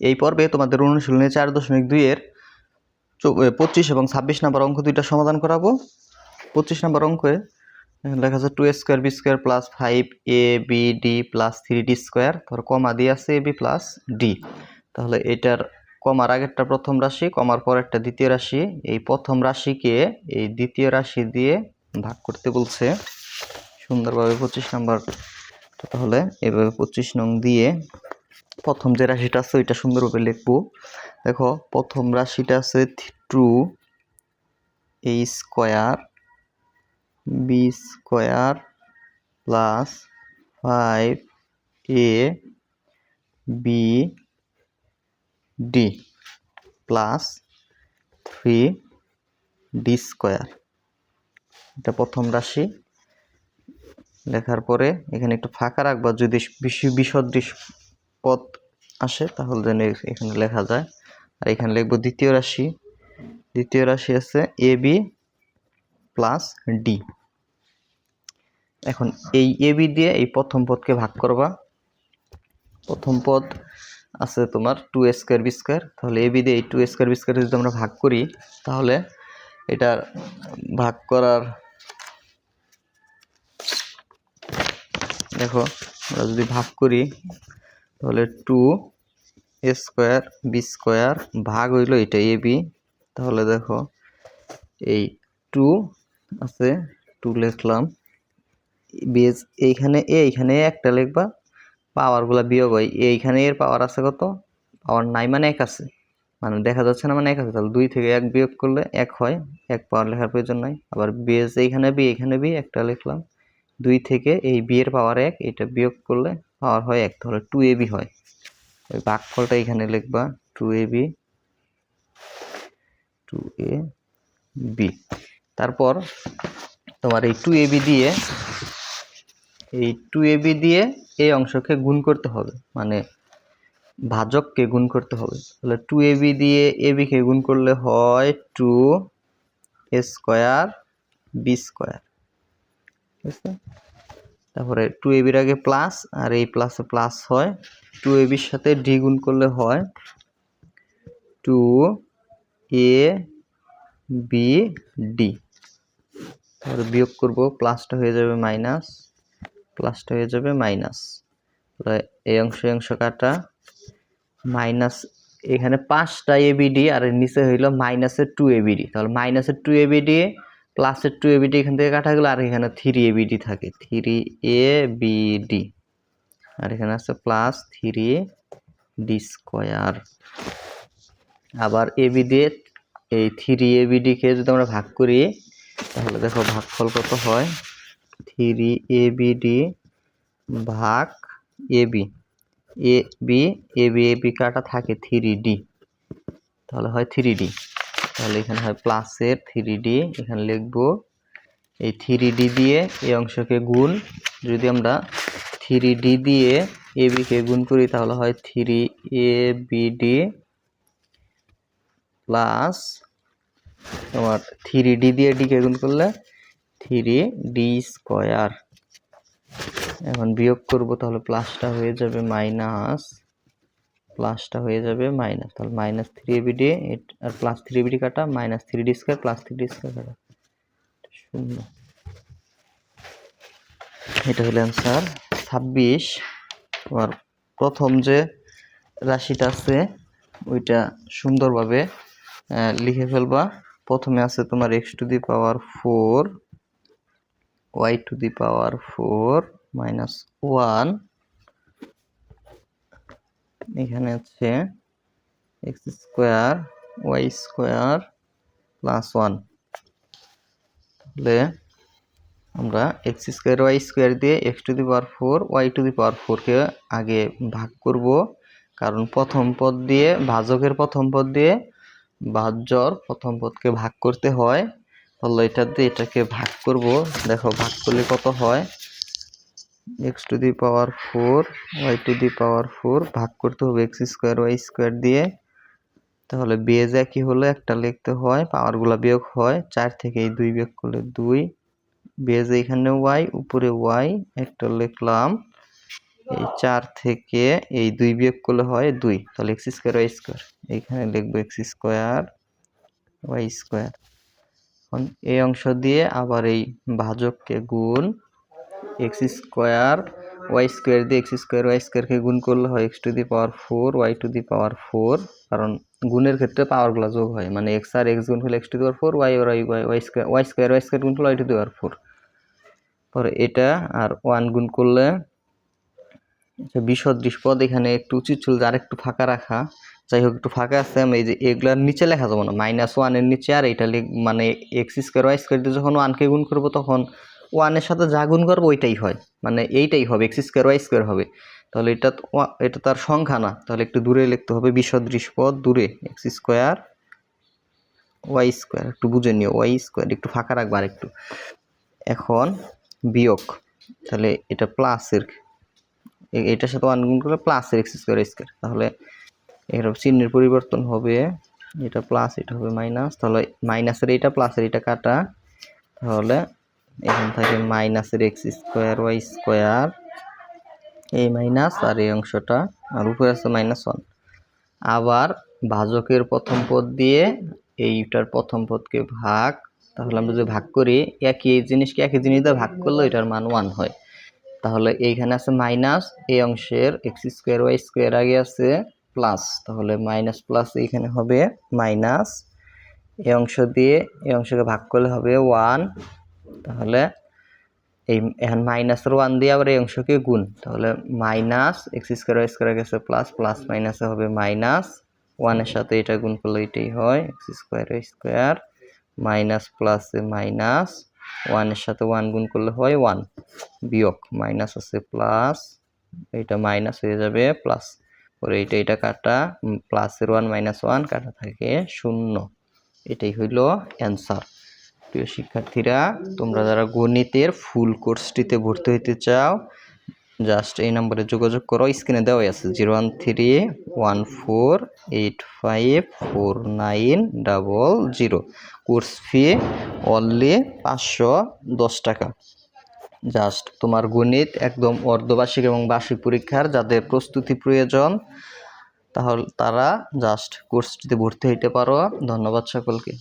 এই পর্বে তোমাদের অনুশীলনে চার দশমিক দুইয়ের পঁচিশ এবং ছাব্বিশ নম্বর অঙ্ক দুইটা সমাধান করাবো। পঁচিশ নম্বর অঙ্কে লেখা আছে two square B square plus five A B D plus three D square তারপর কমা দিয়ে আছে এ বি প্লাস ডি তাহলে এটার কমার আগেরটা প্রথম রাশি, কমার পরেরটা দ্বিতীয় রাশি। এই প্রথম রাশিকে এই দ্বিতীয় রাশি দিয়ে ভাগ করতে বলছে সুন্দরভাবে পঁচিশ নাম্বার তাহলে এভাবে পঁচিশ নং দিয়ে প্রথম যে রাশিটা আছে, ওইটা সুন্দরভাবে লিখব। দেখো, প্রথম রাশিটা আছে two A square B square plus five A B D plus three D square এটা প্রথম রাশি। লেখার পরে এখানে একটু ফাঁকা রাখবা, যদি বিসদৃশ পদ আসে, তাহলে যেন এখানে লেখা যায়। আর এখানে লিখব দ্বিতীয় রাশি। দ্বিতীয় রাশি আছে এ বি প্লাস ডি। এখন এই এ বি দিয়ে এই প্রথম পদকে ভাগ করবা। প্রথম পদ আছে তোমার টু স্কোয়ার বি স্কোয়ার তাহলে এ বি দিয়ে এই টু স্কোয়ার বি স্কোয়ার যদি আমরা ভাগ করি, তাহলে এটা ভাগ করার দেখো, আমরা যদি ভাগ করি তাহলে two A square B square ভাগ হইল এটা এ বি তাহলে দেখো এই টু আছে টু লিখলাম। বেজ এইখানে এ এইখানে একটা লিখবা পাওয়ারগুলো বিয়োগ হয়। এইখানে এর পাওয়ার আছে কত? পাওয়ার নাই মানে এক আছে। মানে দেখা যাচ্ছে না মানে এক আছে, তাহলে দুই থেকে এক বিয়োগ করলে এক হয়। এক পাওয়ার লেখার প্রয়োজন নাই। আবার বেজ এইখানে বি এইখানে বি একটা লিখলাম। দুই থেকে এই বি এর পাওয়ার এক, এটা বিয়োগ করলে পাওয়ার হয় এক, তাহলে টু এ বি হয়। ওই ভাগফলটা এখানে লিখবা two A B two A B তারপর তোমার এই টু এ বি দিয়ে, এই টু এ বি দিয়ে এই অংশকে গুণ করতে হবে মানে ভাজককে গুণ করতে হবে। তাহলে টু এ বি দিয়ে এ বিকে গুণ করলে হয় two A square B square আছে তারপরে টু এ বির আগে প্লাস আর এই প্লাসে প্লাস হয়। টু এ বির সাথে ডি গুণ করলে হয় টু এ বি ডি তারপরে বিয়োগ করব প্লাসটা হয়ে যাবে মাইনাস প্লাসটা হয়ে যাবে মাইনাস এই অংশ অংশ কাটা। মাইনাস এখানে পাঁচটা এবিডি আর নিচে হইল মাইনাসের টু এবিডি তাহলে মাইনাসের টু এবিডি প্লাসের টু এবিডি এখান থেকে কাটা গেলো, আর এখানে থ্রি এবিডি থাকে। থ্রি এ বিডি আর এখানে আছে প্লাস থ্রি ডি স্কোয়ার আবার এবি দিয়ে এই থ্রি এবিডিকে যদি আমরা ভাগ করি, তাহলে দেখো ভাগফল কত হয়? থ্রি এবিডি ভাগ AB A B A B A B কাটা থাকে থ্রি ডি তাহলে হয় থ্রি ডি তাহলে এখানে হয় প্লাসের থ্রি ডি এখানে লিখব এই থ্রি ডি দিয়ে এই অংশকে গুণ। যদি আমরা থ্রি ডি দিয়ে এ বিকে গুণ করি, তাহলে হয় থ্রি এ ডি প্লাস তোমার থ্রি ডি দিয়ে ডিকে গুণ করলে থ্রি ডি স্কোয়ার এখন বিয়োগ করব, তাহলে প্লাসটা হয়ে যাবে মাইনাস প্লাসটা হয়ে যাবে মাইনাস তাহলে মাইনাস থ্রি বিডি আর প্লাস থ্রি বিডি কাটা minus three D square plus three D square কাটা। শূন্য। এটা হলো অ্যান্সার ছাব্বিশ। তোমার প্রথম যে রাশিটা আছে, ওইটা সুন্দরভাবে লিখে ফেলবা। প্রথমে আছে তোমার X to the power four Y to the power four minus one এখানে হচ্ছে X square, Y square plus one. তাহলে আমরা এক্স স্কোয়ার, ওয়াই স্কোয়ার দিয়ে X to the power four, Y to the power ফোরকে আগে ভাগ করব। কারণ প্রথম পদ দিয়ে, ভাজকের প্রথম পদ দিয়ে ভাজ্যর প্রথম পদকে ভাগ করতে হয়। তাহলে এটা দিয়ে এটাকে ভাগ করব। দেখো, ভাগ করলে কত হয়? X to the power four Y to the power four ভাগ করতে হবে এক্স স্কোয়ার ওয়াই স্কোয়ার দিয়ে। তাহলে বেজ একই হলে একটা লিখতে হয় পাওয়ারগুলো বিয়োগ হয়, চার থেকে এই দুই বিয়োগ করলে দুই। বেজ এখানে ওয়াই উপরে ওয়াই একটা লিখলাম, এই চার থেকে এই দুই বিয়োগ করলে হয় দুই। তাহলে এক্স স্কোয়ার ওয়াই স্কোয়ার এইখানে লিখব এক্স স্কোয়ার ওয়াই স্কোয়ার এখন এই অংশ দিয়ে আবার এই ভাজককে গুণ এক্স স্কোয়ার, ওয়াই স্কোয়ার দিয়ে এক্স স্কোয়ার, ওয়াই স্কোয়ারকে গুণ করলে হয় X to the power four, Y to the power four, কারণ গুণের ক্ষেত্রে পাওয়ারগুলো যোগ হয়। মানে এক্স আর এক্স গুণ করলে X to the power four, Y Y Y square Y square Y square গুণ করলে Y to the power four. পরে এটা আর ওয়ান গুণ করলে আচ্ছা বিসদৃশ পদ এখানে একটু উচিত ছিল আর একটু ফাঁকা রাখা। যাই হোক, একটু ফাঁকা আছে, আমি এই যে এগুলার নিচে লেখা যাব না। মাইনাস ওয়ানের নিচে আর এটা মানে এক্স স্কোয়ার, ওয়াই স্কোয়ার দিয়ে যখন ওয়ানকে গুণ করব তখন ওয়ানের সাথে যা গুণ করব ওইটাই হয়। মানে এইটাই হবে এক্স স্কোয়ার ওয়াই স্কোয়ার হবে। তাহলে এটা এটা তার সংখ্যা না। তাহলে একটু দূরে লিখতে হবে বিসদৃশ পদ দূরে এক্স স্কোয়ার ওয়াই স্কোয়ার একটু বুঝে নিও ওয়াই স্কোয়ার একটু ফাঁকা রাখবা আর একটু এখন বিয়োগ, তাহলে এটা প্লাসের এটার সাথে ওয়ান গুণ করলে প্লাসের এক্স স্কোয়ার স্কোয়ার তাহলে এর চিহ্নের পরিবর্তন হবে, এটা প্লাস এটা হবে মাইনাস তাহলে মাইনাসের এটা প্লাসের এটা কাটা। তাহলে এখান থেকে মাইনাসের এক্স স্কোয়ার ওয়াই স্কোয়ার এই মাইনাস আর এই অংশটা, আর উপরে আছে মাইনাস ওয়ান আবার ভাজকের প্রথম পদ দিয়ে এইটার প্রথম পদকে ভাগ, তাহলে আমরা যদি ভাগ করি, একই এই জিনিসকে একই জিনিস দিয়ে ভাগ করলে এটার মান ওয়ান হয়। তাহলে এইখানে আছে মাইনাস এই অংশের এক্স স্কোয়ার ওয়াই স্কোয়ার আগে আছে প্লাস তাহলে মাইনাস প্লাস এইখানে হবে মাইনাস এই অংশ দিয়ে এই অংশকে ভাগ করলে হবে ওয়ান তাহলে এই এখন মাইনাসের ওয়ান দিয়ে আবার এই অংশকে গুণ। তাহলে মাইনাস এক্স স্কোয়ার স্কোয়ার গেছে প্লাস প্লাস মাইনাসে হবে মাইনাস ওয়ানের সাথে এটা গুণ করলে এটাই হয় এক্স স্কোয়ার স্কোয়ার মাইনাস প্লাসে মাইনাস ওয়ানের সাথে ওয়ান গুণ করলে হয় ওয়ান বিয়োগ মাইনাস আছে প্লাস এটা মাইনাস হয়ে যাবে প্লাস পরে এটা এটা কাটা প্লাসের ওয়ান মাইনাস ওয়ান কাটা থাকে শূন্য। এটাই হইল অ্যান্সার প্রিয় শিক্ষার্থীরা, তোমরা যারা গণিতের ফুল কোর্সটিতে ভর্তি হইতে চাও জাস্ট এই নম্বরে যোগাযোগ করো। স্ক্রিনে দেওয়াই আছে zero one three one four eight five four nine double zero course fee only পাঁচশো দশ টাকা। জাস্ট তোমার গণিত একদম অর্ধবার্ষিক এবং বার্ষিক পরীক্ষার যাদের প্রস্তুতি প্রয়োজন, তাহলে, তারা জাস্ট কোর্সটিতে ভর্তি হইতে পারো। ধন্যবাদ সকলকে।